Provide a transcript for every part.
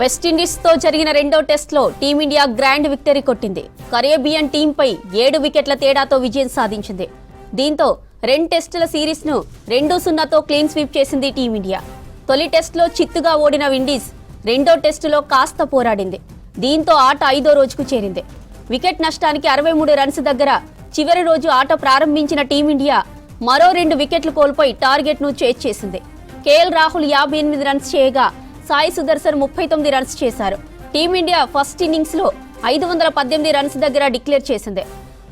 వెస్టిండీస్తో జరిగిన రెండో టెస్ట్లో టీమిండియా గ్రాండ్ విక్టరీ కొట్టింది. కరేబియన్ టీంపై ఏడు వికెట్ల తేడాతో విజయం సాధించింది. దీంతో రెండు టెస్టుల సిరీస్ను రెండు సున్నాతో క్లీన్ స్వీప్ చేసింది టీమిండియా. తొలి టెస్టులో చిత్తుగా ఓడిన విండీస్ రెండో టెస్టులో కాస్త పోరాడింది. దీంతో ఆట ఐదో రోజుకు చేరింది. వికెట్ నష్టానికి అరవై మూడు రన్స్ దగ్గర చివరి రోజు ఆట ప్రారంభించిన టీమిండియా మరో రెండు వికెట్లు కోల్పోయి టార్గెట్ను చేజ్ చేసింది కేఎల్ రాహుల్ యాభై ఎనిమిది రన్స్ చేయగా సాయి సుదర్శన్ ముప్పై తొమ్మిది రన్స్ చేశారు. టీమిండియా ఫస్ట్ ఇన్నింగ్స్లో ఐదు వందల పద్దెనిమిది రన్స్ దగ్గర డిక్లేర్ చేసింది.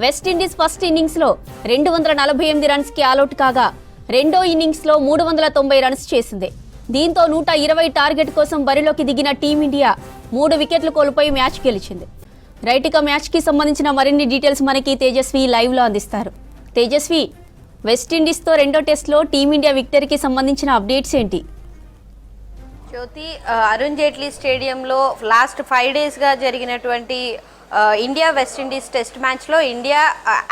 వెస్టిండీస్ ఫస్ట్ ఇన్నింగ్స్లో రెండు వందల నలభై ఎనిమిది రన్స్కి ఆల్అౌట్ కాగా రెండో ఇన్నింగ్స్లో మూడు వందల తొంభై రన్స్ చేసింది. దీంతో నూట ఇరవై టార్గెట్ కోసం బరిలోకి దిగిన టీమిండియా మూడు వికెట్లు కోల్పోయి మ్యాచ్ గెలిచింది. రైట్ ఇక మ్యాచ్కి సంబంధించిన మరిన్ని డీటెయిల్స్ మనకి తేజస్వి లైవ్లో అందిస్తారు. తేజస్వి వెస్టిండీస్తో రెండో టెస్ట్లో టీమిండియా విక్టరీకి సంబంధించిన అప్డేట్స్ ఏంటి? జ్యోతి అరుణ్ జైట్లీ స్టేడియంలో లాస్ట్ ఫైవ్ డేస్గా జరిగినటువంటి ఇండియా వెస్టిండీస్ టెస్ట్ మ్యాచ్లో ఇండియా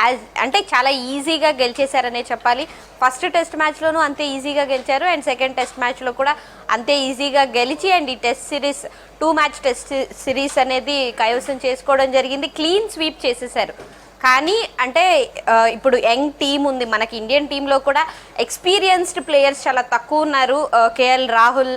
యాజ్- అంటే చాలా ఈజీగా గెలిచేశారనే చెప్పాలి. ఫస్ట్ టెస్ట్ మ్యాచ్లోనూ అంతే ఈజీగా గెలిచారు. అండ్ సెకండ్ టెస్ట్ మ్యాచ్లో కూడా అంతే ఈజీగా గెలిచి అండ్ ఈ test series two match test series అనేది కైవసం చేసుకోవడం జరిగింది. క్లీన్ స్వీప్ చేసేశారు. కానీ అంటే ఇప్పుడు యంగ్ టీమ్ ఉంది. మనకి ఇండియన్ టీంలో కూడా ఎక్స్పీరియన్స్డ్ ప్లేయర్స్ చాలా తక్కువ ఉన్నారు. కేఎల్ రాహుల్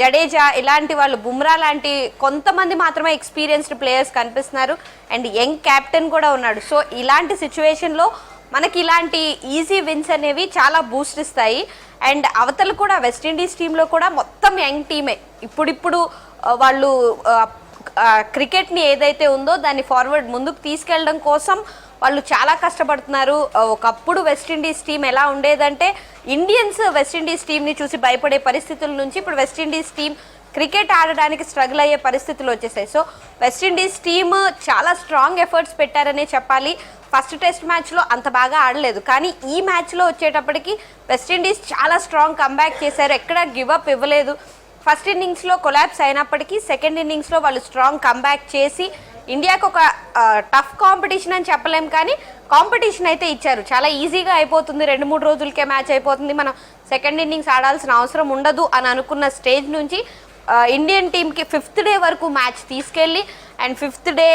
జడేజా ఇలాంటి వాళ్ళు బుమ్రా లాంటి కొంతమంది మాత్రమే ఎక్స్పీరియన్స్డ్ ప్లేయర్స్ కనిపిస్తున్నారు. అండ్ యంగ్ క్యాప్టెన్ కూడా ఉన్నాడు. సో ఇలాంటి సిచ్యువేషన్లో మనకి ఇలాంటి ఈజీ విన్స్ అనేవి చాలా బూస్ట్ ఇస్తాయి. అండ్ అవతలు కూడా వెస్టిండీస్ టీంలో కూడా మొత్తం యంగ్ టీమే. ఇప్పుడిప్పుడు వాళ్ళు క్రికెట్ని ఏదైతే ఉందో దాన్ని ఫార్వర్డ్ ముందుకు తీసుకెళ్ళడం కోసం వాళ్ళు చాలా కష్టపడుతున్నారు. ఒకప్పుడు వెస్టిండీస్ టీం ఎలా ఉండేదంటే ఇండియన్స్ వెస్టిండీస్ టీంని చూసి భయపడే పరిస్థితుల నుంచి ఇప్పుడు వెస్టిండీస్ టీం క్రికెట్ ఆడడానికి స్ట్రగుల్ అయ్యే పరిస్థితులు వచ్చేసాయి. సో వెస్టిండీస్ టీమ్ చాలా స్ట్రాంగ్ ఎఫర్ట్స్ పెట్టారనే చెప్పాలి. ఫస్ట్ టెస్ట్ మ్యాచ్లో అంత బాగా ఆడలేదు. కానీ ఈ మ్యాచ్లో వచ్చేటప్పటికి వెస్టిండీస్ చాలా స్ట్రాంగ్ కంబ్యాక్ చేశారు. ఎక్కడ గివ్ అప్ ఇవ్వలేదు. ఫస్ట్ ఇన్నింగ్స్లో కొలాబ్స్ అయినప్పటికీ సెకండ్ ఇన్నింగ్స్లో వాళ్ళు స్ట్రాంగ్ కంబ్యాక్ చేసి ఇండియాకు ఒక టఫ్ కాంపిటీషన్ అని చెప్పలేం కానీ కాంపిటీషన్ అయితే ఇచ్చారు. చాలా ఈజీగా అయిపోతుంది. రెండు మూడు రోజులకే మ్యాచ్ అయిపోతుంది. మనం సెకండ్ ఇన్నింగ్స్ ఆడాల్సిన అవసరం ఉండదు అని అనుకున్న స్టేజ్ నుంచి ఇండియన్ టీంకి ఫిఫ్త్ డే వరకు మ్యాచ్ తీసుకెళ్ళి and fifth day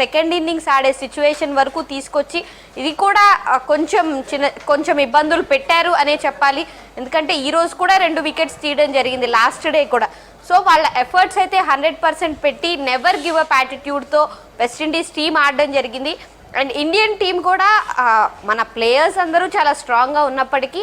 second innings ఆడే సిచ్యువేషన్ వరకు తీసుకొచ్చి ఇది కూడా కొంచెం చిన్న కొంచెం ఇబ్బందులు పెట్టారు అనే చెప్పాలి. ఎందుకంటే ఈ రోజు కూడా రెండు వికెట్స్ తీయడం జరిగింది లాస్ట్ డే కూడా. సో వాళ్ళ ఎఫర్ట్స్ అయితే హండ్రెడ్ పర్సెంట్ పెట్టి నెవర్ గివ్ అప్ యాటిట్యూడ్తో వెస్టిండీస్ టీం ఆడడం జరిగింది. అండ్ ఇండియన్ టీం కూడా మన ప్లేయర్స్ అందరూ చాలా స్ట్రాంగ్గా ఉన్నప్పటికీ